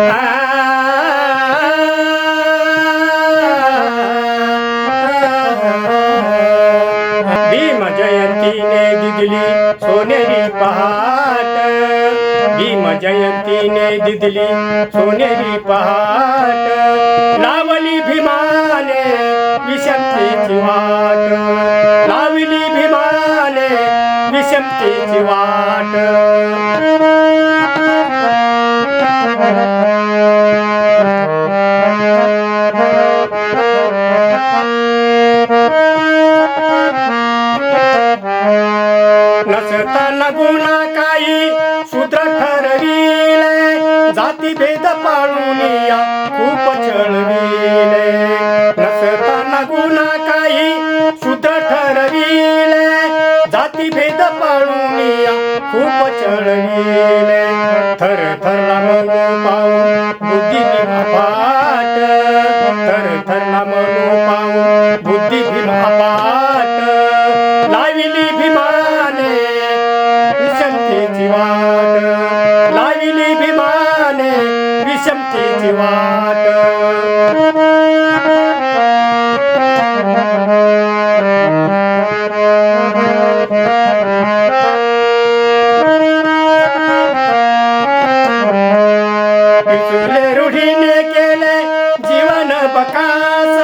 भीम जयंतीने दिदली सोनेरी पहाट. भीम जयंतीने दिदली सोनेरी पहाट. लावली भीमाने विषमतेची वाट. लावली भीमाने विषमतेची वाट. नसताना गुणा काही शूद्र ठरविले. जाती भेद पाळून या खूप चळविले नसताना गुणा काही शूद्र ठरविले. जाती भेद पाळून या खूप चळविले थर थरला मनो पाहून वाट. लाविली भीमाने विषमतेची वाट. रूढीने केले जीवन बकास.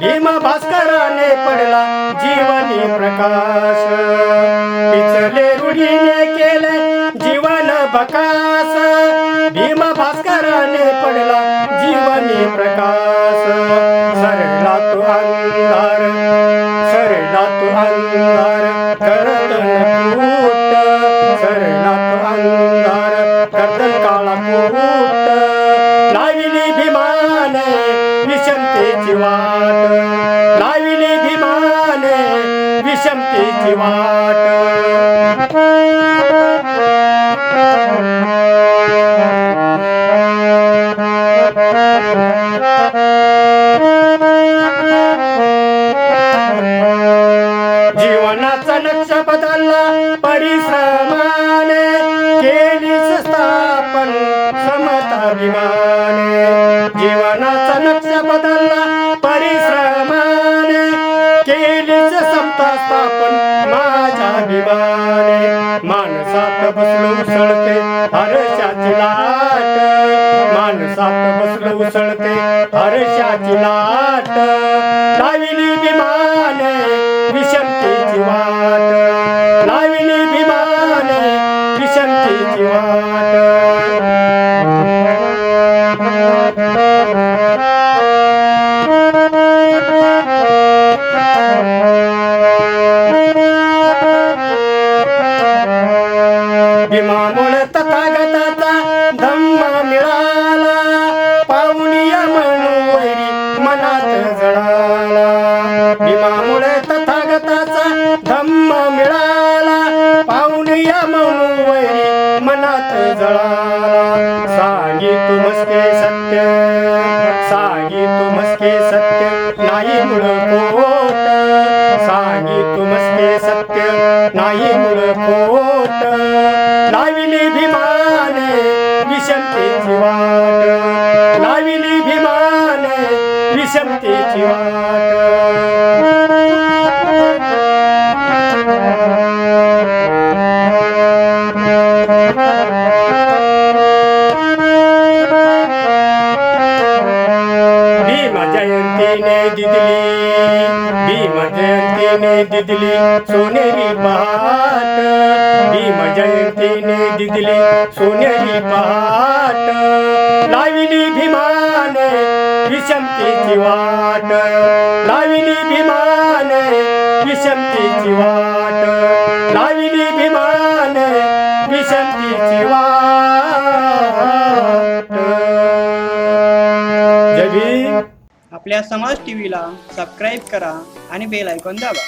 भीम भास्कराने पडला जीवनी प्रकाश. प्रकाश। सरला तू अंधार सरला तू अंधार करत फूट सरला तू अंधार करत काळा फूट लाविली भीमाने विषमतेची वाट। लाविली भीमाने विषमतेची वाट। जीवनाचा नक्ष बदलला परिश्रमाने केलीच स्थापन समताभिमाने जीवनाचा नक्ष बदलला परिश्रमाने केलीच समता स्थापन माझ्या अभिमाने. माणसात बसलो उसळते हर्षाची लाट. माणसात बसलो उसळते हर्षाची लाट. भीमामुळे तथागताचा धम्म मिळाला. पाहुनिया म्हणून मनात जळाला. सांगी तू मस्के सत्य सांगी तू मस्के सत्य नाही मुळ खोट सांगी तू मस्के सत्य नाही मुळ खोट लाविली भीमाने विषमतेची वाट. विषमतेची वाट. दिदली भीम दिदली सोनेरी पहाट. भीम जयंतीने दिदली सोनेरी पहाट. लाविली भीमा विषमतेची वाट लाविली भीमान विषमतेची वाट लाविली भीमान विषमतेची वाट जगी आपल्या समाज टीव्हीला सबस्क्राईब करा आणि बेल ऐकून दाबा.